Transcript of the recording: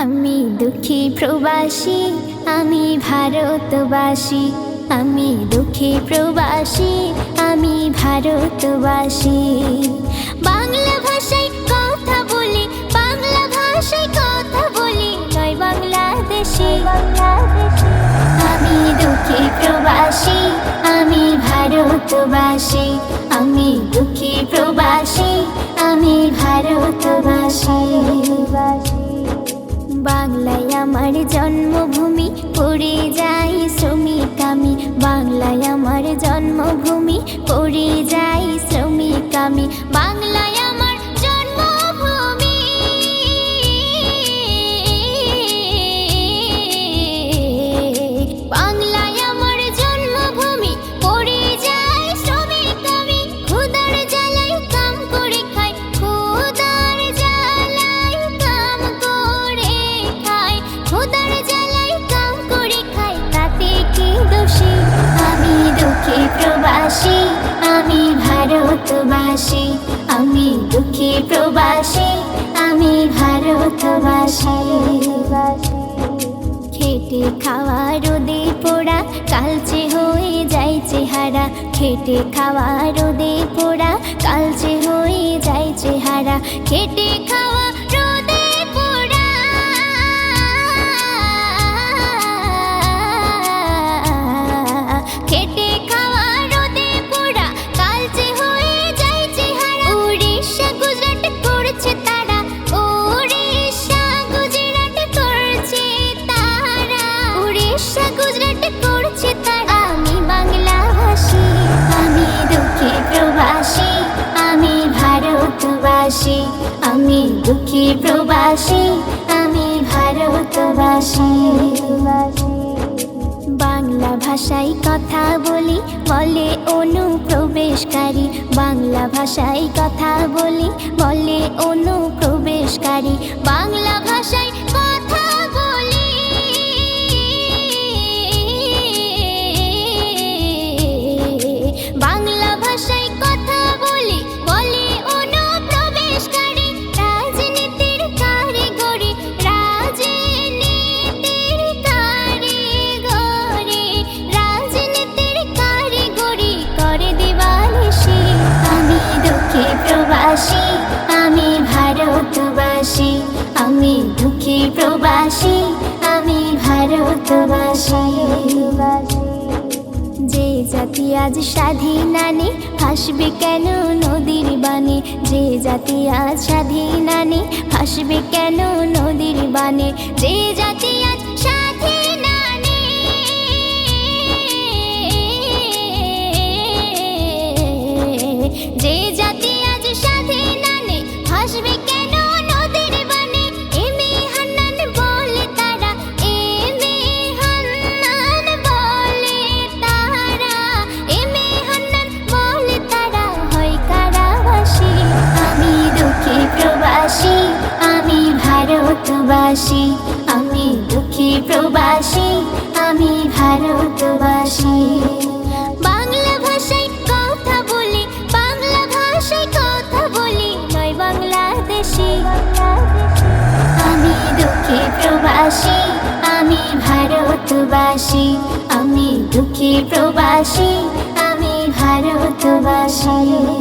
আমি দুঃখী প্রবাসী, আমি ভারতবাসী। আমি দুঃখী প্রবাসী, আমি ভারতবাসী। বাংলা ভাষায় কথা বলি, বাংলা ভাষায় কথা বলি, নয় বাংলাদেশি। আমি দুঃখী প্রবাসী, আমি ভারতবাসী। আমি দুঃখী প্রবাসী, আমি ভারতবাসী। বাংলায় আমার জন্মভূমি পড়ে যাই শ্রমিক আমি। বাংলায় আমার জন্মভূমি পড়ে যাই শ্রমিক আমি। বাংলায় ভারতবাসী খেটে খাওয়া রোদে পোড়া কালচে হয়ে যায় চেহারা। খেটে খাওয়া রোদে পোড়া কালচে হয়ে যায় চেহারা। খেটে খাওয়া প্রবাসী, আমি ভারতবাসী। বাংলা ভাষায় কথা বলি, বলে অনুপ্রবেশকারী। বাংলা ভাষায় কথা বলি, বলে অনুপ্রবেশকারী দুঃখী প্রবাসী, আমি ভারতবাসী। যে জাতি আজ স্বাধীনানে ভাসবে কেন নদীর বানে যে জাতি আজ স্বাধীনানে ভাসবে কেন নদীর বানে যে জাতি আজ স্বাধীনানে যে ভারতবাসী আমি দুঃখী প্রবাসী, আমি ভারতবাসী। বাংলা ভাষায় কথা বলি, বাংলা ভাষায় কথা বলি, নয় বাংলাদেশি। আমি দুঃখী প্রবাসী, আমি ভারতবাসী, আমি দুঃখী প্রবাসী, আমি ভারতবাসী।